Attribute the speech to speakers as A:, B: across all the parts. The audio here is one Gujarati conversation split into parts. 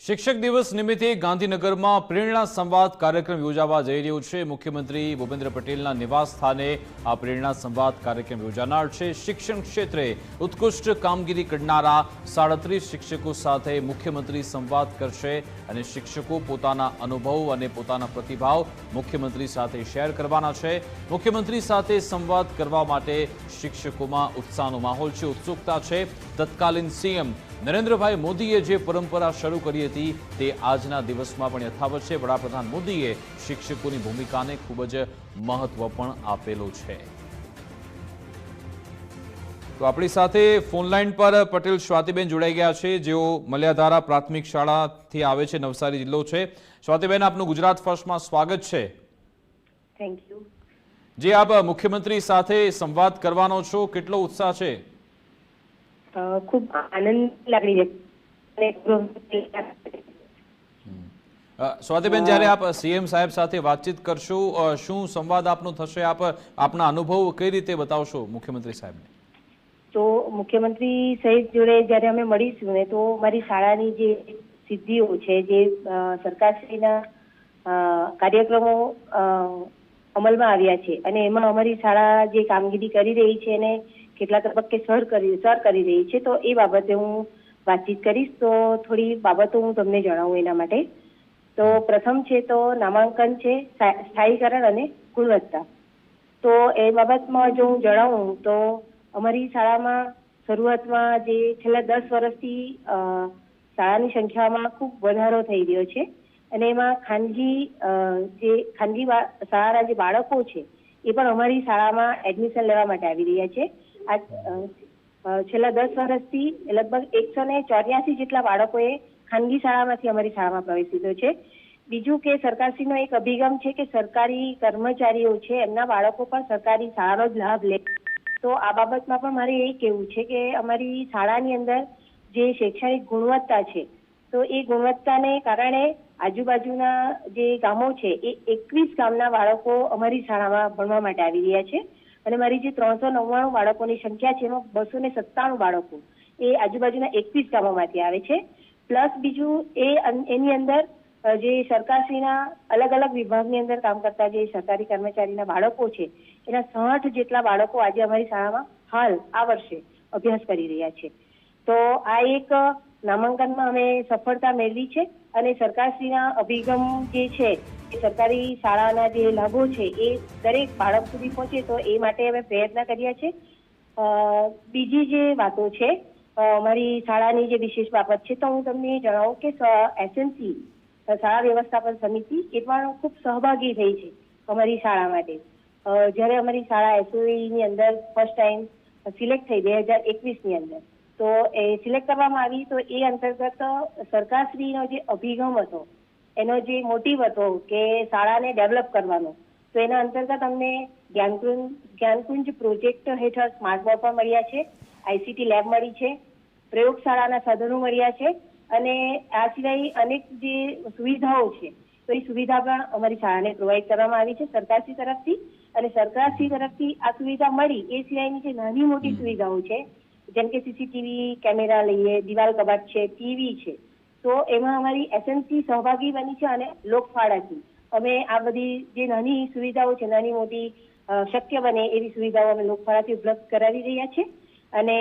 A: શિક્ષક દિવસ નિમિત્તે ગાંધીનગરમાં પ્રેરણા સંવાદ કાર્યક્રમ યોજાવા જઈ રહ્યો છે. મુખ્યમંત્રી ભૂપેન્દ્ર પટેલના નિવાસ સ્થાને આ પ્રેરણા સંવાદ કાર્યક્રમ યોજાનાર છે. શિક્ષણ ક્ષેત્રે ઉત્કૃષ્ટ કામગીરી કરનારા સાડત્રીસ શિક્ષકો સાથે મુખ્યમંત્રી સંવાદ કરશે અને શિક્ષકો પોતાના અનુભવ અને પોતાના પ્રતિભાવ મુખ્યમંત્રી સાથે શેર કરવાના છે. મુખ્યમંત્રી સાથે સંવાદ કરવા માટે શિક્ષકોમાં ઉત્સાહનો માહોલ છે, ઉત્સુકતા છે. તત્કાલીન સીએમ નરેન્દ્રભાઈ મોદીએ જે પરંપરા શરૂ કરી હતી તે આજના દિવસમાં પણ યથાવત છે. વડાપ્રધાન મોદીએ શિક્ષકોની ભૂમિકાને ખૂબ જ મહત્વ પણ આપેલું છે. તો આપણી સાથે ફોનલાઈન પર પટેલ સ્વાતિબેન જોડાઈ ગયા છે. જેઓ મલ્યાધારા પ્રાથમિક શાળાથી આવે છે નવસારી જિલ્લો છે. સ્વાતિબેન આપનું ગુજરાત ફર્સ્ટમાં સ્વાગત છે.
B: થેન્ક યુ
A: જે આપ મુખ્યમંત્રી સાથે સંવાદ કરવાનો છો કેટલો ઉત્સાહ છે?
B: ખૂબ આનંદ લાગણી વ્યક્ત
A: સ્વાતિબેન જ્યારે આપ સીએમ સાહેબ સાથે વાતચીત કરશો શું સંવાદ આપનો થશે? આપ આપના અનુભવ કઈ રીતે બતાવશો મુખ્યમંત્રી સાહેબને?
B: તો મુખ્યમંત્રી સહિત જોડે જ્યારે અમે મળીશું ને તો મારી શાળાની જે સિદ્ધિઓ છે જે સરકારશ્રીના કાર્યક્રમો અમલમાં આવ્યા છે. અને એમાં અમારી શાળા જે કામગીરી કરી રહી છે એને કેટલા તબક્કે સર કરી સર કરી રહી છે, તો એ બાબતે હું વાતચીત કરીશ. તો થોડી બાબતો હું તમને જણાવું એના માટે. તો પ્રથમ છે તો નામાંકન છે, સ્થા- સ્થાયીકરણ અને ગુણવત્તા. તો એ બાબતમાં જો હું જણાવું, તો અમારી શાળામાં શરૂઆતમાં જે છેલ્લા દસ વર્ષથી શાળાની સંખ્યામાં ખૂબ વધારો થઈ રહ્યો છે. અને એમાં ખાનગી જે ખાનગી શાળાના જે બાળકો છે, એ પણ અમારી શાળામાં એડમિશન લેવા માટે આવી રહ્યા છે. છેલ્લા દસ વર્ષથી લગભગ એકસો ને ચોર્યાસી જેટલા બાળકોએ ખાનગી શાળામાંથી અમારી શાળામાં પ્રવેશ લીધો છે. બીજું કે સરકારશ્રીનો એક અભિગમ છે કે સરકારી કર્મચારીઓ છે, એમના બાળકો પણ સરકારી શાળાનો જ લાભ લે. તો આ બાબતમાં પણ મારે એ કહેવું છે કે અમારી શાળાની અંદર જે શૈક્ષણિક ગુણવત્તા છે, તો એ ગુણવત્તાને કારણે આજુબાજુના જે ગામો છે, એ એકવીસ ગામના બાળકો અમારી શાળામાં ભણવા માટે આવી રહ્યા છે. અને મારી જે ત્રણસો નવ્વાણું બાળકોની સંખ્યા છે એમાં બસો ને સત્તાણું બાળકો એ આજુબાજુના એકવીસ ગામોમાંથી આવે છે. પ્લસ બીજું એ એની અંદર જે સરકારશ્રીના અલગ અલગ વિભાગની અંદર કામ કરતા જે સરકારી કર્મચારીના બાળકો છે, એના સાઠ જેટલા બાળકો આજે અમારી શાળામાં હાલ આ વર્ષે અભ્યાસ કરી રહ્યા છે. તો આ એક નામાંકનમાં અમે સફળતા મેળવી છે અને સરકારશ્રીના અભિગમ જે છે સરકારી શાળાના જે લાભો છે એ દરેક બાળક સુધી પહોંચે, તો એ માટે અમે પ્રયત્ન કર્યા છે. બીજી જે વાતો છે અમારી શાળાની જે વિશેષ બાબત છે, તો હું તમને જણાવું કે એસએનસી શાળા વ્યવસ્થાપન સમિતિ એ પણ ખૂબ સહભાગી થઈ છે અમારી શાળા માટે. જ્યારે અમારી શાળા એસઓઈની અંદર ફર્સ્ટ ટાઈમ સિલેક્ટ થઈ બે હજાર એકવીસની અંદર, તો એ સિલેક્ટ કરવામાં આવી, તો એ અંતર્ગત સરકારશ્રીનો જે અભિગમ હતો એનો જે મોટિવ હતો કે શાળાને ડેવલપ કરવાનો તો એના અંતર્ગત અમને જ્ઞાનકુંજ જ્ઞાનકુંજ પ્રોજેક્ટ હેઠળ સ્માર્ટ બોર્ડ પણ મળ્યા છે આઈસીટી લેબ મળી છે પ્રયોગશાળાના સાધનો મળ્યા છે અને આ સિવાય અનેક જે સુવિધાઓ છે તો એ સુવિધા પણ અમારી શાળાને પ્રોવાઈડ કરવામાં આવી છે સરકારશ્રી તરફથી અને સરકારશ્રી તરફથી આ સુવિધા મળી એ સિવાયની જે નાની મોટી સુવિધાઓ છે જેમ કે સીસીટીવી કેમેરા લઈએ દિવાલ કબાટ છે ટીવી છે તો એમાં અમારી એસએમસી સહભાગી બની છે અને લોકફાળાથી અમે આ બધી જે નાની સુવિધાઓ છે નાની મોટી શક્ય બને એવી સુવિધાઓ અમે લોકફાળાથી ઉપલબ્ધ કરાવી રહ્યા છે અને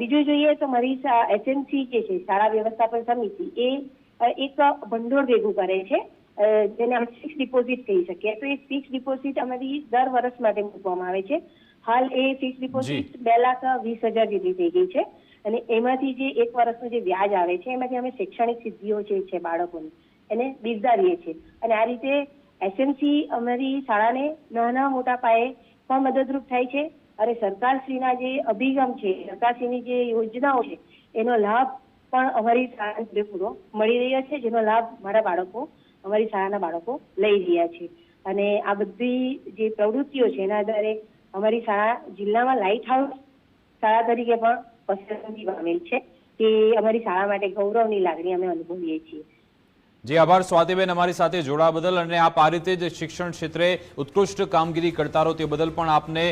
B: બીજું જોઈએ તો મારી એસએમસી જે છે શાળા વ્યવસ્થાપન સમિતિ એ એક ભંડોળ ભેગું કરે છે. જેને અમે ફિક્સ ડિપોઝિટ કહી શકીએ. તો એ ફિક્સ ડિપોઝિટ અમારી દર વર્ષ માટે મૂકવામાં આવે છે. હાલ એ ફિક્સ ડિપોઝિટ બે લાખ વીસ હજાર જેટલી થઈ ગઈ છે. અને એમાંથી જે એક વર્ષનું જે વ્યાજ આવે છે, એમાંથી અમે શૈક્ષણિક સિદ્ધિઓ જે છે બાળકોની એને બિરદાવીએ છીએ. અને આ રીતે એસએમસી અમારી શાળાને નાના મોટા પાયે પણ મદદરૂપ થાય છે. અને સરકારશ્રીના જે અભિગમ છે, સરકારશ્રીની જે યોજનાઓ છે, એનો લાભ પણ અમારી શાળાને પૂરેપૂરો મળી રહ્યો છે, જેનો લાભ મારા બાળકો, અમારી શાળાના બાળકો લઈ રહ્યા છે. અને આ બધી જે પ્રવૃત્તિઓ છે, એના આધારે અમારી શાળા જિલ્લામાં લાઇટ હાઉસ શાળા તરીકે પણ પસંદગી પામેલ છે તે અમારી શાળા માટે ગૌરવની લાગણી અમે અનુભવીએ છીએ.
A: જે આભાર, સ્વાતિબેન અમારી સાથે જોડાવા બદલ અને આપ આ રીતે જ શિક્ષણ ક્ષેત્રે ઉત્કૃષ્ટ કામગીરી કરતા રહો તે બદલ પણ આપને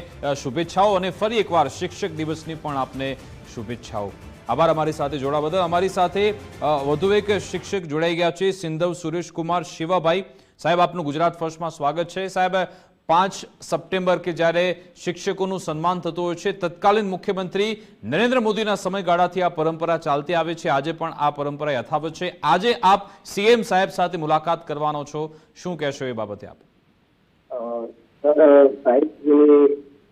A: શુભેચ્છાઓ અને ફરી એકવાર શિક્ષક દિવસની પણ આપને શુભેચ્છાઓ. આભાર અમારી સાથે જોડા બદલ. અમારી સાથે વધુ એક શિક્ષક જોડાઈ ગયા છે, સિંધવ સુરેશ કુમાર શિવાભાઈ. સાહેબ, આપનું ગુજરાત ફર્સ્ટમાં સ્વાગત છે. સાહેબ પાંચ સપ્ટેમ્બર કે જ્યારે શિક્ષકોનું સન્માન થતું હોય છે, તત્કાલીન મુખ્યમંત્રી નરેન્દ્ર મોદીના સમયગાળાથી આ પરંપરા ચાલતી આવે છે. આજે પણ આ પરંપરા યથાવત છે. આજે આપ સીએમ સાહેબ સાથે મુલાકાત કરવાનો છો. શું કહેશો એ બાબતે આપ?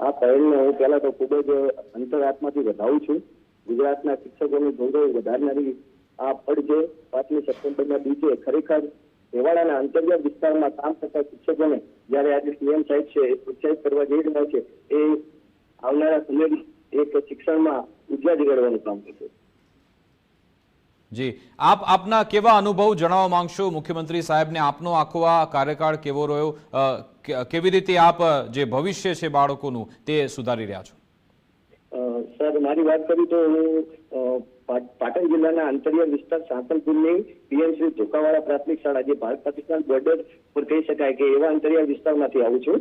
C: આ પહેલને હું પહેલા તો ખૂબ જ અંતરાત્માથી વધાવું છું. ગુજરાતના શિક્ષકોની ગૌરવ વધારનારી આ પડ છે. પાંચમી સપ્ટેમ્બરના દિવસે ખરેખર એવાડાના અંતર્ગત વિસ્તારમાં કામ કરતા શિક્ષકોને જ્યારે આજે સીએમ સાહેબ છે એ પ્રોત્સાહિત કરવા જઈ રહ્યા છે એ આવનારા સમયમાં એક શિક્ષણમાં ઊર્જા જગાડવાનું કામ કરશે.
A: જી આપ આપના કેવા અનુભવ જણાવવા માંગશો? મુખ્યમંત્રી સાહેબને આપનો આખો આ કાર્યકાળ કેવો રહ્યો? કેવી રીતે આપ જે ભવિષ્ય છે બાળકોનું તે સુધારી રહ્યા છો?
C: સર મારી વાત કરી તો હું પાટણ જિલ્લાના અંતરિયાળ વિસ્તાર સાંતલપુરની પીએમસી ધોકાવાળા પ્રાથમિક શાળા જે ભારત પાકિસ્તાન બોર્ડર પર કહી શકાય કે એવા અંતરિયાળ વિસ્તારમાંથી આવું છું.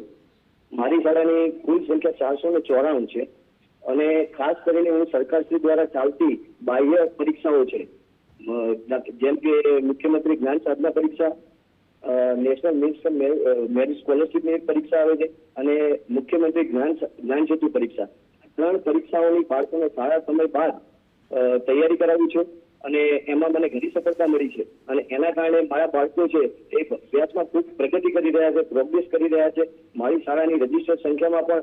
C: મારી શાળાની કુલ સંખ્યા ચારસો ને ચોરાણું છે અને ખાસ કરીને હું સરકારશ્રી દ્વારા ચાલતી બાહ્ય પરીક્ષાઓ છે. જેમ કે મુખ્યમંત્રી જ્ઞાન સાધના પરીક્ષા નેશનલ મિક્સ મેરિટ સ્કોલરશીપની પરીક્ષા આવે છે અને મુખ્યમંત્રી જ્ઞાન જ્ઞાન સેતુ પરીક્ષા. ત્રણ પરીક્ષાઓની બાળકોને સારા સમય બાદ તૈયારી કરાવી છે અને એમાં મને ઘણી સફળતા મળી છે. અને એના કારણે મારા બાળકો છે, એ અભ્યાસમાં ખૂબ પ્રગતિ કરી રહ્યા છે પ્રોગ્રેસ કરી રહ્યા છે. મારી શાળાની રજિસ્ટર સંખ્યામાં પણ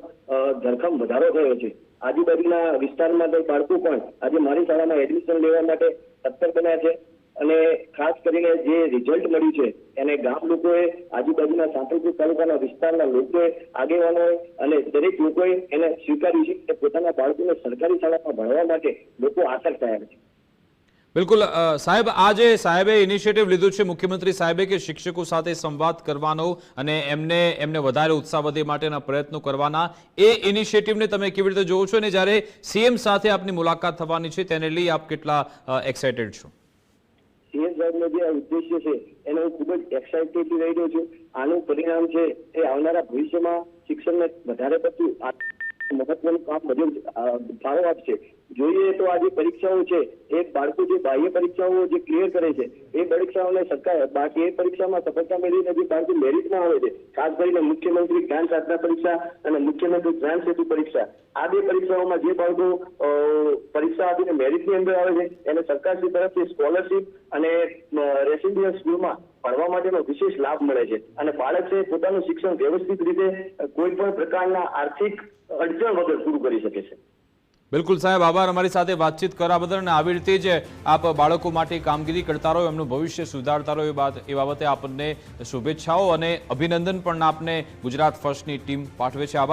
C: ધરખમ વધારો થયો છે. આજુબાજુના વિસ્તારમાં બાળકો પણ આજે મારી શાળામાં એડમિશન લેવા માટે તત્પર બન્યા છે. અને ખાસ કરીને જે રિઝલ્ટ મળ્યું છે, એને ગામ લોકોએ આજુબાજુના સાંતલપુર તાલુકાના વિસ્તારના લોકોએ આગેવાનોએ અને દરેક લોકોએ એને સ્વીકાર્યું છે કે પોતાના બાળકોને સરકારી શાળામાં ભણવા માટે લોકો આસક્ત થયા છે.
A: બિલકુલ સાહેબ, આજે સાહેબે ઇનિશિયેટિવ લીધું છે, મુખ્યમંત્રી સાહેબે કે શિક્ષકો સાથે સંવાદ કરવાનો અને એમને એમને વધારે ઉત્સાહ વધે માટેના પ્રયત્નો કરવાના. એ ઇનિશિયેટિવને તમે કેવી રીતે જોવો છો? અને જ્યારે સીએમ સાથે આપની મુલાકાત થવાની છે, તેને લઈ આપ કેટલા એક્સાઇટેડ છો?
C: સીએમ જે ઉદ્દેશ્ય છે, એને હું ખૂબ જ એક્સાઇટેડ રહી રહ્યો છું. આનું પરિણામ છે, એ આવનારા ભવિષ્યમાં શિક્ષણને વધારે પડતું મહત્વનું કામ બધું ફાળો આપશે. જોઈએ તો આ જે પરીક્ષાઓ છે, એ બાળકો જે બાહ્ય પરીક્ષાઓ જે ક્લિયર કરે છે, એ પરીક્ષાઓને સરકાર એ પરીક્ષામાં સફળતા મેળવીને જે બાળકો મેરિટમાં આવે છે, ખાસ કરીને મુખ્યમંત્રી જ્ઞાન સાધના પરીક્ષા અને મુખ્યમંત્રી જ્ઞાન સેતુ પરીક્ષા, આ બે પરીક્ષાઓમાં જે બાળકો પરીક્ષા આપીને મેરિટની અંદર આવે છે, એને સરકારશ્રી તરફથી સ્કોલરશીપ અને રેસિડેન્શિયલ સ્કૂલમાં ભણવા માટેનો વિશેષ લાભ મળે છે. અને બાળક છે પોતાનું શિક્ષણ વ્યવસ્થિત રીતે કોઈ પણ પ્રકારના આર્થિક અડચણ વગર પૂરું કરી શકે છે.
A: બિલકુલ સાહેબ, આભાર. અમારી સાથે વાતચીત કરવા બદલ અને આવી રીતે જ આપ બાળકો માટે કામગીરી કરતા રહો, એમનું ભવિષ્ય સુધારતા રહો એ બાદ એ બાબતે આપણને શુભેચ્છાઓ અને અભિનંદન પણ આપને ગુજરાત ફર્સ્ટની ટીમ પાઠવે છે. આભાર.